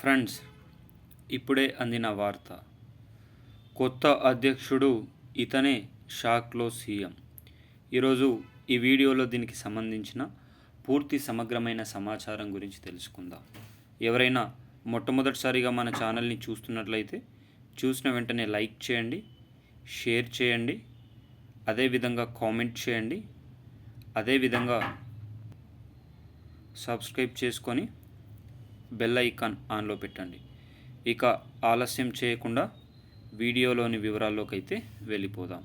Friends ఇప్పుడే అందిన వార్త. కొత్త అధ్యక్షుడు ఇతనే షాక్లో సీఎం. ఈరోజు ఈ వీడియోలో దీనికి సంబంధించిన పూర్తి సమగ్రమైన సమాచారం గురించి తెలుసుకుందాం. ఎవరైనా మొట్టమొదటిసారిగా మన ఛానల్ని చూస్తున్నట్లయితే చూసిన వెంటనే లైక్ చేయండి షేర్ చేయండి అదేవిధంగా కామెంట్ చేయండి అదేవిధంగా సబ్స్క్రైబ్ చేసుకొని బెల్ ఐకాన్ ఆన్లో పెట్టండి. ఇక ఆలస్యం చేయకుండా వీడియోలోని వివరాల్లోకి అయితే వెళ్ళిపోదాం.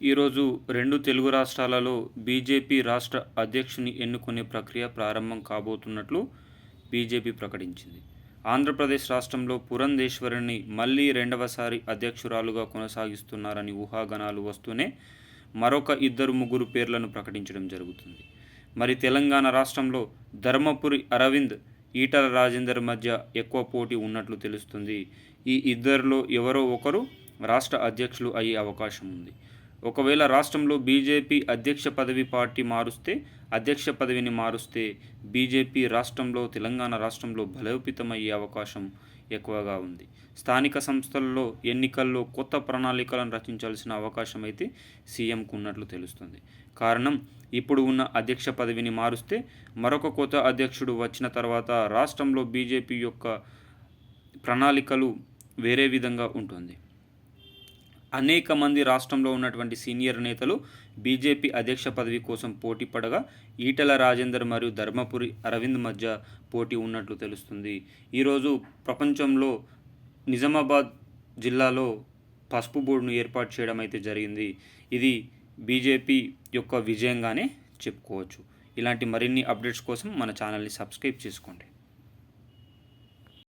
ఈరోజు రెండు తెలుగు రాష్ట్రాలలో బీజేపీ రాష్ట్ర అధ్యక్షుని ఎన్నుకునే ప్రక్రియ ప్రారంభం కాబోతున్నట్లు బీజేపీ ప్రకటించింది. ఆంధ్రప్రదేశ్ రాష్ట్రంలో పురంధేశ్వరిని మళ్ళీ రెండవసారి అధ్యక్షురాలుగా కొనసాగిస్తున్నారని ఊహాగానాలు వస్తూనే మరొక ఇద్దరు ముగ్గురు పేర్లను ప్రకటించడం జరుగుతుంది. మరి తెలంగాణ రాష్ట్రంలో ధర్మపురి అరవింద్ ఈటల రాజేందర్ మధ్య ఎక్కువ పోటీ ఉన్నట్లు తెలుస్తుంది. ఈ ఇద్దరిలో ఎవరో ఒకరు రాష్ట్ర అధ్యక్షులు అయ్యే అవకాశం ఉంది. ఒకవేళ రాష్ట్రంలో బీజేపీ అధ్యక్ష పదవి పార్టీ మారుస్తే అధ్యక్ష పదవిని మారుస్తే బీజేపీ రాష్ట్రంలో తెలంగాణ రాష్ట్రంలో బలోపేతమయ్యే అవకాశం ఎక్కువగా ఉంది. స్థానిక సంస్థల్లో ఎన్నికల్లో కొత్త ప్రణాళికలను రచించాల్సిన అవకాశం అయితే సీఎంకు ఉన్నట్లు తెలుస్తుంది. కారణం ఇప్పుడు ఉన్న అధ్యక్ష పదవిని మారుస్తే మరొక కొత్త అధ్యక్షుడు వచ్చిన తర్వాత రాష్ట్రంలో బీజేపీ యొక్క ప్రణాళికలు వేరే విధంగా ఉంటుంది. అనేక మంది రాష్ట్రంలో ఉన్నటువంటి సీనియర్ నేతలు బీజేపీ అధ్యక్ష పదవి కోసం పోటీ పడగా ఈటల రాజేందర్ మరియు ధర్మపురి అరవింద్ మధ్య పోటీ ఉన్నట్లు తెలుస్తుంది. ఈరోజు ప్రపంచంలో నిజామాబాద్ జిల్లాలో పసుపు బోర్డును ఏర్పాటు చేయడం అయితే జరిగింది. ఇది బీజేపీ యొక్క విజయంగానే చెప్పుకోవచ్చు. ఇలాంటి మరిన్ని అప్డేట్స్ కోసం మన ఛానల్ని సబ్స్క్రైబ్ చేసుకోండి.